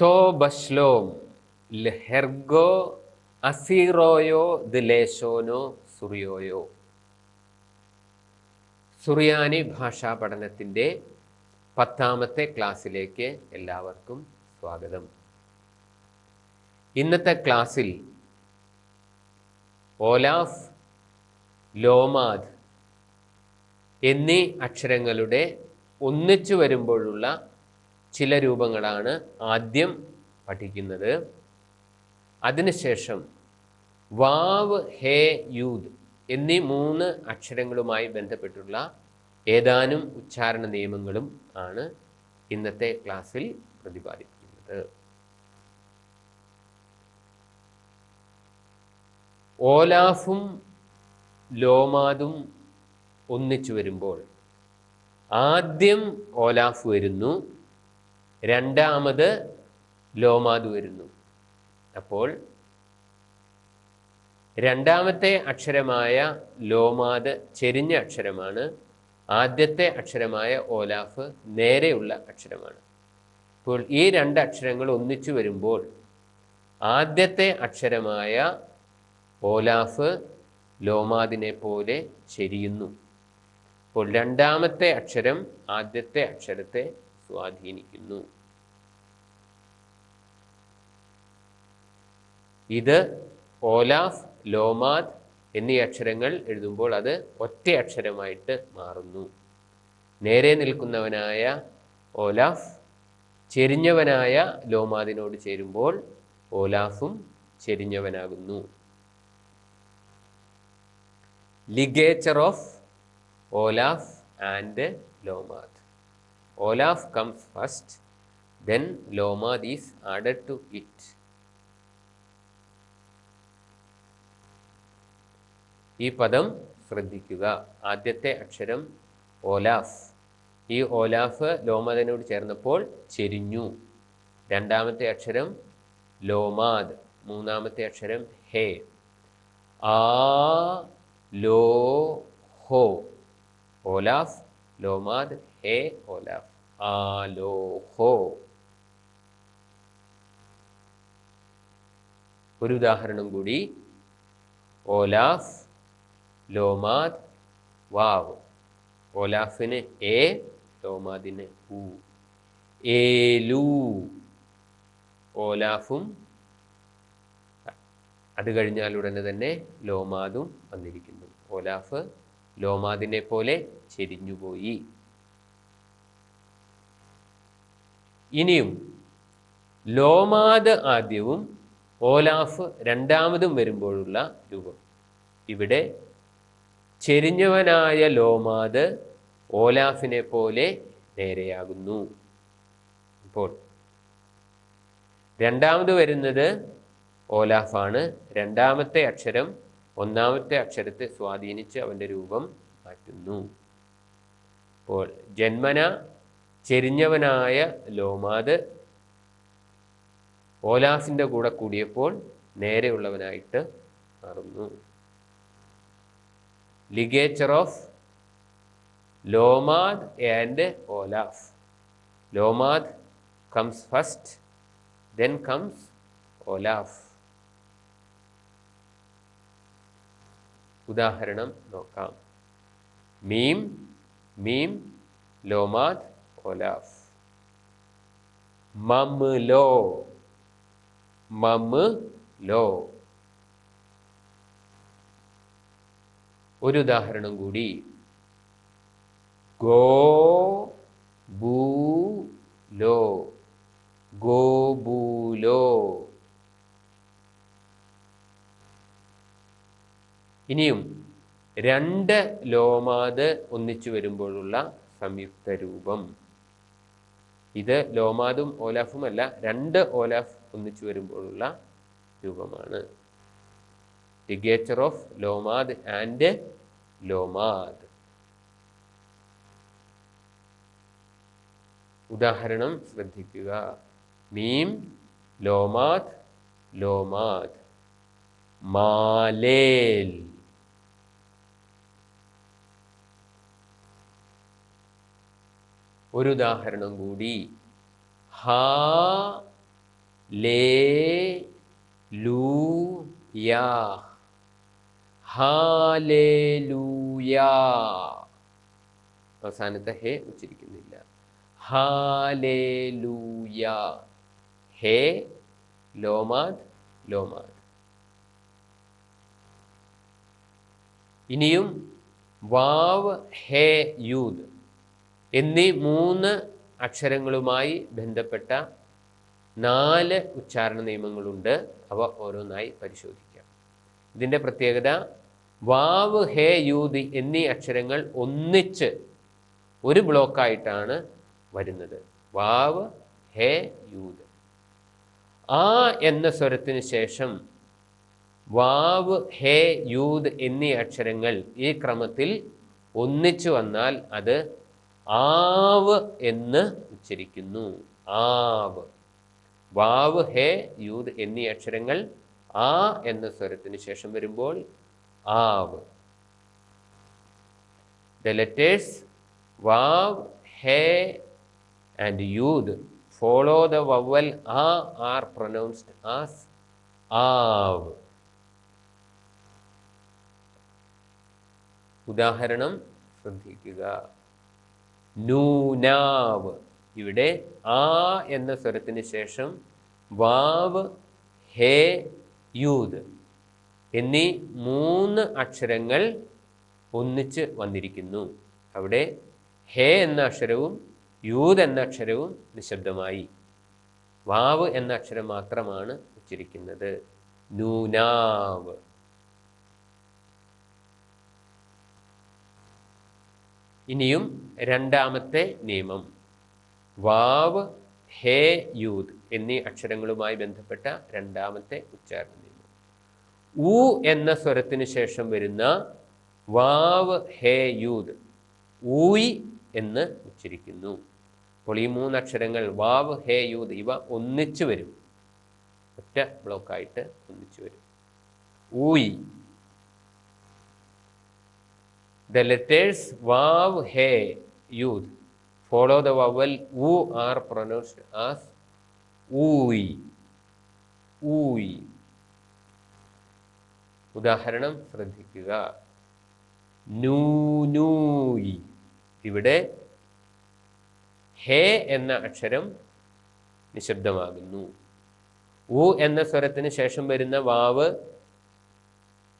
തോ ബഷ്ലോം ലെഹെർഗോ അസീറോയോ ദിലേശോനോ സുറിയോയോ. സുറിയാനി ഭാഷാ പഠനത്തിന്റെ പത്താമത്തെ ക്ലാസ്സിലേക്ക് എല്ലാവർക്കും സ്വാഗതം. ഇന്നത്തെ ക്ലാസ്സിൽ ഓലാഫ് ലോമാദ് എന്നീ അക്ഷരങ്ങളുടെ ഒന്നിച്ചു വരുമ്പോഴുള്ള ചില രൂപങ്ങളാണ് ആദ്യം പഠിക്കുന്നത്. അതിനുശേഷം വാവ് ഹേ യൂദ് എന്നീ മൂന്ന് അക്ഷരങ്ങളുമായി ബന്ധപ്പെട്ടുള്ള ഏതാനും ഉച്ചാരണ നിയമങ്ങളും ആണ് ഇന്നത്തെ ക്ലാസ്സിൽ പ്രതിപാദിക്കുന്നത്. ഓലാഫും ലോമാദും ഒന്നിച്ചു വരുമ്പോൾ ആദ്യം ഓലാഫ് വരുന്നു രണ്ടാമത് ലോമാത് വരുന്നു. അപ്പോൾ രണ്ടാമത്തെ അക്ഷരമായ ലോമാത് ചെരിഞ്ഞ അക്ഷരമാണ്. ആദ്യത്തെ അക്ഷരമായ ഓലാഫ് നേരെയുള്ള അക്ഷരമാണ്. അപ്പോൾ ഈ രണ്ട് അക്ഷരങ്ങൾ ഒന്നിച്ചു വരുമ്പോൾ ആദ്യത്തെ അക്ഷരമായ ഓലാഫ് ലോമാദിനെ പോലെ ചെരിയുന്നു. അപ്പോൾ രണ്ടാമത്തെ അക്ഷരം ആദ്യത്തെ അക്ഷരത്തെ സ്വാധീനിക്കുന്നു ഇത് ഓലാഫ് ലോമാദ് എന്നീ അക്ഷരങ്ങൾ എഴുതുമ്പോൾ അത് ഒറ്റ അക്ഷരമായിട്ട് മാറുന്നു. നേരെ നിൽക്കുന്നവനായ ഓലാഫ് ചെരിഞ്ഞവനായ ലോമാദിനോട് ചേരുമ്പോൾ ഓലാഫും ചെരിഞ്ഞവനാകുന്നു. ലിഗേച്ചർ ഓഫ് ഓലാഫ് ആൻഡ് ലോമാദ്. ഓലാഫ് കംസ് ഫസ്റ്റ് ദെൻ ലോമാദ് ഈസ് ആഡഡ് ടു ഇറ്റ് ഈ പദം ശ്രദ്ധിക്കുക. ആദ്യത്തെ അക്ഷരം ഓലാഫ്. ഈ ഓലാഫ് ലോമാദിനോട് ചേർന്നപ്പോൾ ചെരിഞ്ഞു. രണ്ടാമത്തെ അക്ഷരം ലോമാദ്. മൂന്നാമത്തെ അക്ഷരം ഹേ. ആ ലോ ഹോ. ഓലാഫ് ലോമാദ് ഹേ ഓലാഫ് ആ ലോ ഹോ. ഒരു ഉദാഹരണം കൂടി. Olaf ലോമാദ് wow. ഓലാഫിന് എ ലോമാദിന് ഉ. ഏലു ഓലാഫും അത് കഴിഞ്ഞാൽ ഉടനെ തന്നെ ലോമാദും വന്നിരിക്കുന്നു. ഓലാഫ് ലോമാദിനെ പോലെ ചെരിഞ്ഞുപോയി. ഇനിയും ലോമാദ് ആദ്യവും ഓലാഫ് രണ്ടാമതും വരുമ്പോഴുള്ള രൂപം. ഇവിടെ ചെരിഞ്ഞവനായ ലോമാദ് ഓലാഫിനെ പോലെ നേരെയാകുന്നു. ഇപ്പോൾ രണ്ടാമത് വരുന്നത് ഓലാഫാണ്. രണ്ടാമത്തെ അക്ഷരം ഒന്നാമത്തെ അക്ഷരത്തെ സ്വാധീനിച്ച് അവന്റെ രൂപം മാറ്റുന്നു. അപ്പോൾ ജന്മന ചെരിഞ്ഞവനായ ലോമാദ് ഓലാസിന്റെ കൂടെ കൂടിയപ്പോൾ നേരെയുള്ളവനായിട്ട് മാറുന്നു. Ligature of ലോമാദ് and ഓലാസ് ലോമാദ് comes first then comes ഓലാസ് ഉദാഹരണം നോക്കാം. മീം മീം ലോമാദ് ലോ മമ് ലോ ഒരു ഉദാഹരണം കൂടി. ഗോ ബൂലോ ഇനിയും രണ്ട് ലോമാത് ഒന്നിച്ചു വരുമ്പോഴുള്ള സംയുക്ത രൂപം. ഇത് ലോമാദും ഓലാഫുമല്ല രണ്ട് ഓലാഫ് ഒന്നിച്ചു വരുമ്പോഴുള്ള രൂപമാണ്. Ligature of lamed and lamed ഉദാഹരണം ശ്രദ്ധിക്കുക. മീം ലോമാദ് ലോമാദ്. മാലേൽ. ഒരു ഉദാഹരണം കൂടി. ഹ ലേ ലൂ യാ. ഹാലേലൂയാ. അവസാനത്തെ ഹേ ഉച്ചരിക്കുന്നില്ല. ഹാലേലൂയ. ഹേ ലോമാദ് ലോമാദ്. ഇനിയും വാവ് ഹേ യൂദ്. എന്നീ മൂന്ന് അക്ഷരങ്ങളുമായി ബന്ധപ്പെട്ട നാല് ഉച്ചാരണ നിയമങ്ങളുണ്ട്. അവ ഓരോന്നായി പരിശോധിക്കാം. ഇതിന്റെ പ്രത്യേകത വാവ് ഹേ യൂതി എന്നീ അക്ഷരങ്ങൾ ഒന്നിച്ച് ഒരു ബ്ലോക്കായിട്ടാണ് വരുന്നത്. വാവ് ഹേ യൂത്. ആ എന്ന സ്വരത്തിന് ശേഷം വാവ് ഹേ യൂദ് എന്നീ അക്ഷരങ്ങൾ ഈ ക്രമത്തിൽ ഒന്നിച്ചു വന്നാൽ അത് ആവ് എന്ന് ഉച്ചരിക്കുന്നു. ആവ്. വാവ് ഹേ യൂദ് എന്നീ അക്ഷരങ്ങൾ ആ എന്ന സ്വരത്തിന് ശേഷം വരുമ്പോൾ ആവ്. The letters vav he and yud follow the vowel a are pronounced as av. ഉദാഹരണം ശ്രദ്ധിക്കുക. നൂനാവ്. ഇവിടെ ആ എന്ന സ്വരത്തിന് ശേഷം വാവ് ഹേ യൂദ് എന്നീ മൂന്ന് അക്ഷരങ്ങൾ ഒന്നിച്ച് വന്നിരിക്കുന്നു. അവിടെ ഹേ എന്ന അക്ഷരവും യൂദ് എന്ന അക്ഷരവും നിശബ്ദമായി. വാവ് എന്ന അക്ഷരം മാത്രമാണ് ഉച്ചരിക്കുന്നത് നൂനാവ്. ഇനിയും രണ്ടാമത്തെ നിയമം. വാവ് ഹേ യൂത് എന്നീ അക്ഷരങ്ങളുമായി ബന്ധപ്പെട്ട രണ്ടാമത്തെ ഉച്ചാരണ നിയമം. ഉ എന്ന സ്വരത്തിന് ശേഷം വരുന്ന വാവ് ഹേ യൂത് ഊയ് എന്ന് ഉച്ചരിക്കുന്നു. അപ്പോൾ ഈ മൂന്ന് അക്ഷരങ്ങൾ വാവ് ഹേ യൂത് ഇവ ഒന്നിച്ചു വരും. ഒറ്റ ബ്ലോക്കായിട്ട് ഒന്നിച്ചു വരും. ഊയ് The letters vav, he, yud. Follow the vowel u are pronounced as Ui. Ui. ഉദാഹരണം ശ്രദ്ധിക്കുക. നൂനൂയി ഇവിടെ ഹേ എന്ന അക്ഷരം നിശബ്ദമാകുന്നു. ഉ എന്ന സ്വരത്തിന് ശേഷം വരുന്ന വാവ്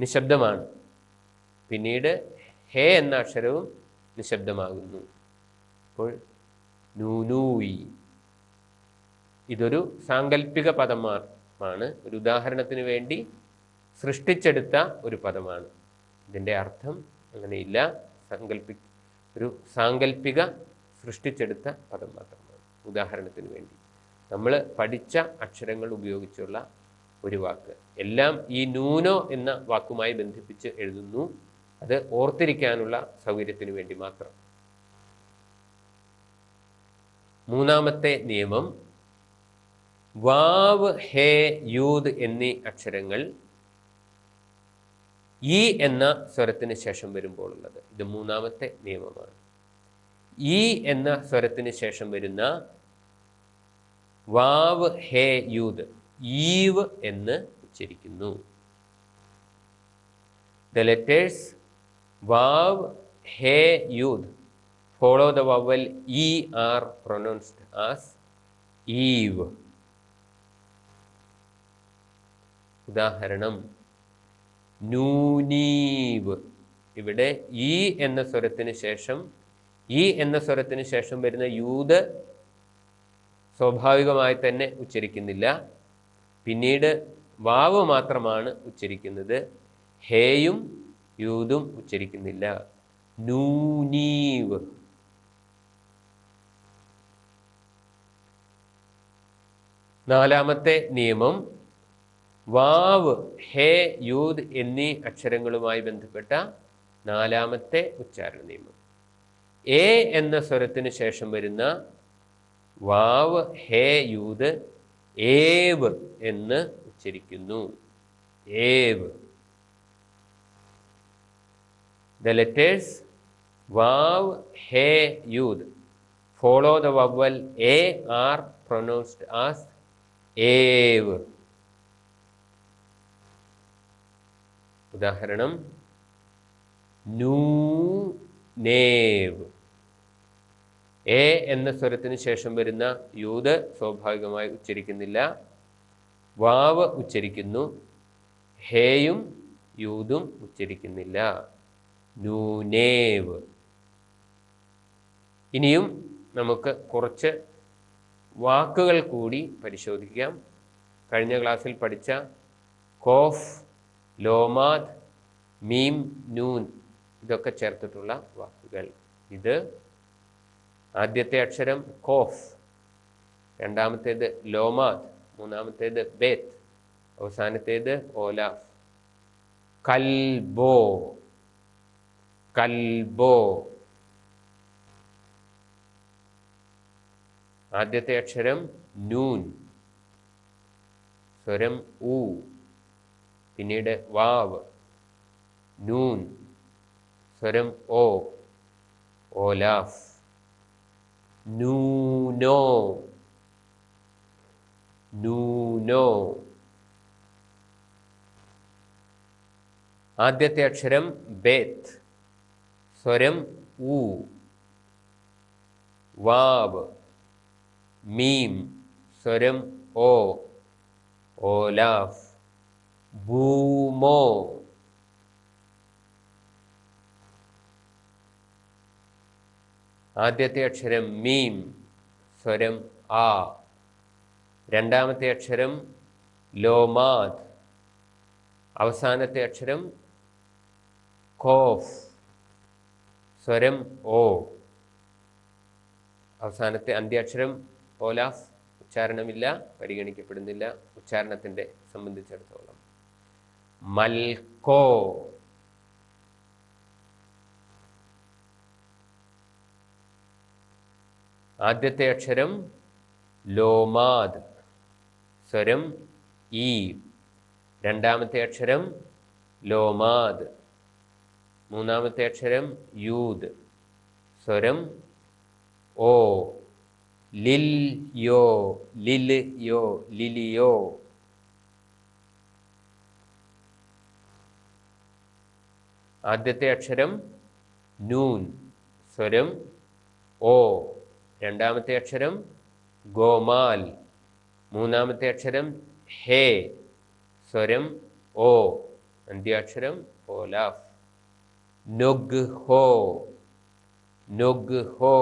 നിശബ്ദമാണ്. പിന്നീട് ഹേ എന്ന അക്ഷരവും നിശബ്ദമാകുന്നു. അപ്പോൾ നൂനൂയി. ഇതൊരു സാങ്കല്പിക പദമാണ് ഒരു ഉദാഹരണത്തിന് വേണ്ടി സൃഷ്ടിച്ചെടുത്ത ഒരു പദമാണ്. ഇതിന്റെ അർത്ഥം അങ്ങനെയില്ല. സങ്കല്പി ഒരു സാങ്കല്പിക സൃഷ്ടിച്ചെടുത്ത പദം മാത്രമാണ്. ഉദാഹരണത്തിന് വേണ്ടി. നമ്മൾ പഠിച്ച അക്ഷരങ്ങൾ ഉപയോഗിച്ചുള്ള ഒരു വാക്ക്. എല്ലാം ഈ നൂനോ എന്ന വാക്കുമായി ബന്ധിപ്പിച്ച് എഴുതുന്നു. അത് ഓർത്തിരിക്കാനുള്ള സൗകര്യത്തിന് വേണ്ടി മാത്രം. മൂന്നാമത്തെ നിയമം വാവ് ഹേ യൂദ് എന്നീ അക്ഷരങ്ങൾ ഈ എന്ന സ്വരത്തിന് ശേഷം വരുമ്പോൾ ഉള്ളത് ഇത് മൂന്നാമത്തെ നിയമമാണ്. ഈ എന്ന സ്വരത്തിന് ശേഷം വരുന്ന വാവ് ഹേ യൂദ് ഈവ് എന്ന് ഉച്ചരിക്കുന്നു. The letters vav he yud. Follow the vowel i are pronounced as iv ഉദാഹരണം നൂനീവ്. ഇവിടെ ഈ എന്ന സ്വരത്തിന് ശേഷം ഈ എന്ന സ്വരത്തിന് ശേഷം വരുന്ന യൂത് സ്വാഭാവികമായി തന്നെ ഉച്ചരിക്കുന്നില്ല. പിന്നീട് വാവ് മാത്രമാണ് ഉച്ചരിക്കുന്നത്. ഹേയും യൂതും ഉച്ചരിക്കുന്നില്ല. നൂനീവ്. നാലാമത്തെ നിയമം വാവ് ഹേ യൂദ് എന്നീ അക്ഷരങ്ങളുമായി ബന്ധപ്പെട്ട നാലാമത്തെ ഉച്ചാരണ നിയമം. എ എന്ന സ്വരത്തിന് ശേഷം വരുന്ന വാവ് ഹേ യൂദ് ഏവ് എന്ന് ഉച്ചരിക്കുന്നു. ഏവ്. The letters Vav, He, Yud. Follow the vowel A are pronounced as Ev. ഉദാഹരണം നൂ നേവ്. എ എന്ന സ്വരത്തിന് ശേഷം വരുന്ന യൂത് സ്വാഭാവികമായി ഉച്ചരിക്കുന്നില്ല. വാവ് ഉച്ചരിക്കുന്നു. ഹേയും യൂതും ഉച്ചരിക്കുന്നില്ല. നൂനേവ്. ഇനിയും നമുക്ക് കുറച്ച് വാക്കുകൾ കൂടി പരിശോധിക്കാം. കഴിഞ്ഞ ക്ലാസ്സിൽ പഠിച്ച കോഫ് ലോമാദ് മീം നൂൻ ഇതൊക്കെ ചേർത്തിട്ടുള്ള വാക്കുകൾ. ഇത് ആദ്യത്തെ അക്ഷരം കോഫ് രണ്ടാമത്തേത് ലോമാദ് മൂന്നാമത്തേത് ബേത്ത് അവസാനത്തേത് ഓലാഫ്. കൽബോ. കൽബോ. ആദ്യത്തെ അക്ഷരം നൂൻ. സ്വരം ഉ പിന്നീട് വാവ്. നൂൻ. സ്വരം ഓ. ഓലാഫ്. നൂനോ. നൂനോ. ആദ്യത്തെ അക്ഷരം ബേത്ത്. സ്വരം ഊ. വാവ്. മീം. സ്വരം ഓ. ഓലാഫ്. ഭൂമോ. ആദ്യത്തെ അക്ഷരം മീം. സ്വരം ആ. രണ്ടാമത്തെ അക്ഷരം ലോമാദ്. അവസാനത്തെ അക്ഷരം ഖോഫ് സ്വരം ഓ. അവസാനത്തെ അന്ത്യാക്ഷരം ഓലാഫ്. ഉച്ചാരണമില്ല പരിഗണിക്കപ്പെടുന്നില്ല ഉച്ചാരണത്തിന്റെ സംബന്ധിച്ചിടത്തോളം. മൽക്കോ. ആദ്യത്തെ അക്ഷരം ലോമാദ്. സ്വരം ഈ. രണ്ടാമത്തെ അക്ഷരം ലോമാദ്. മൂന്നാമത്തെ അക്ഷരം യൂദ്. സ്വരം ഓ. ലിൽ യോ. ലിൽ യോ. ലിലിയോ ആദ്യത്തെ അക്ഷരം നൂൻ. സ്വരം ഓ. രണ്ടാമത്തെ അക്ഷരം ഗോമാൽ. മൂന്നാമത്തെ അക്ഷരം ഹേ. സ്വരം ഓ. അന്ത്യാക്ഷരം ഓലാഫ്. നൊഗ് ഹോ നൊഗ് ഹോ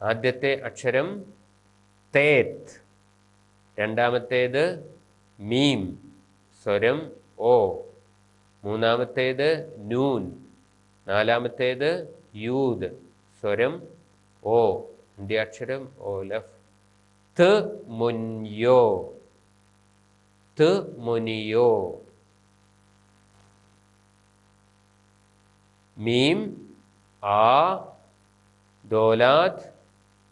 ആദ്യത്തെ അക്ഷരം തേത്ത്. രണ്ടാമത്തേത് മീം സ്വരം ഓ. മൂന്നാമത്തേത് നൂൻ നാലാമത്തേത് യൂദ് സ്വരം ഓ. അന്ത്യാക്ഷരം ഓലഫ് ത് മുൻയോ ത് മുനിയോ മീം ആ ദോലാദ്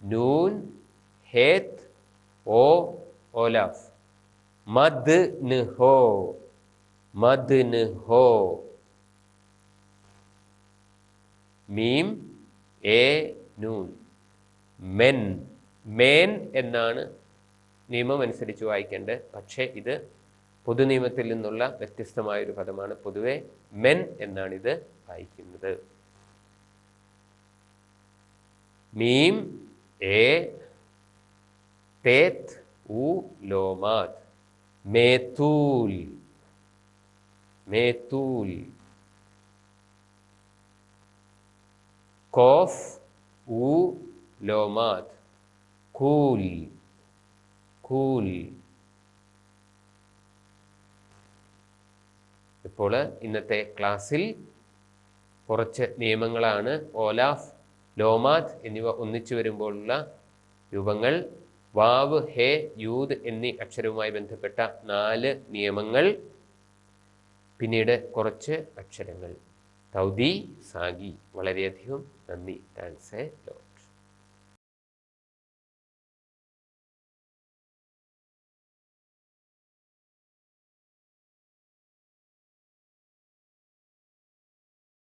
നൂൻ ഹേത്ത് ഓ ഓലാഫ് മദ് ഹോ മദ് ഹോ. മീം എ നൂൻ. മെൻ മേൻ എന്നാണ് നിയമം അനുസരിച്ച് വായിക്കേണ്ടത്. പക്ഷേ ഇത് പൊതുനിയമത്തിൽ നിന്നുള്ള വ്യത്യസ്തമായൊരു പദമാണ്. പൊതുവെ മെൻ എന്നാണ് ഇത് വായിക്കുന്നത് മീം എ തേത്ത് ഉ ലോമാത്. മേത്തൂൽ. മേത്തൂൽ. കോഫ് ഉ ലോമാത്. കൂൽ. കൂൽ. ഇപ്പോൾ ഇന്നത്തെ ക്ലാസ്സിൽ കുറച്ച് നിയമങ്ങളാണ്. ഓലാഫ് ലോമാത് എന്നിവ ഒന്നിച്ചു വരുമ്പോഴുള്ള രൂപങ്ങൾ. വാവ് ഹേ യൂദ് എന്നീ അക്ഷരവുമായി ബന്ധപ്പെട്ട നാല് നിയമങ്ങൾ. പിന്നീട് കുറച്ച് അക്ഷരങ്ങൾ. തൗദി സാഗി. വളരെയധികം നന്ദി. Thanks law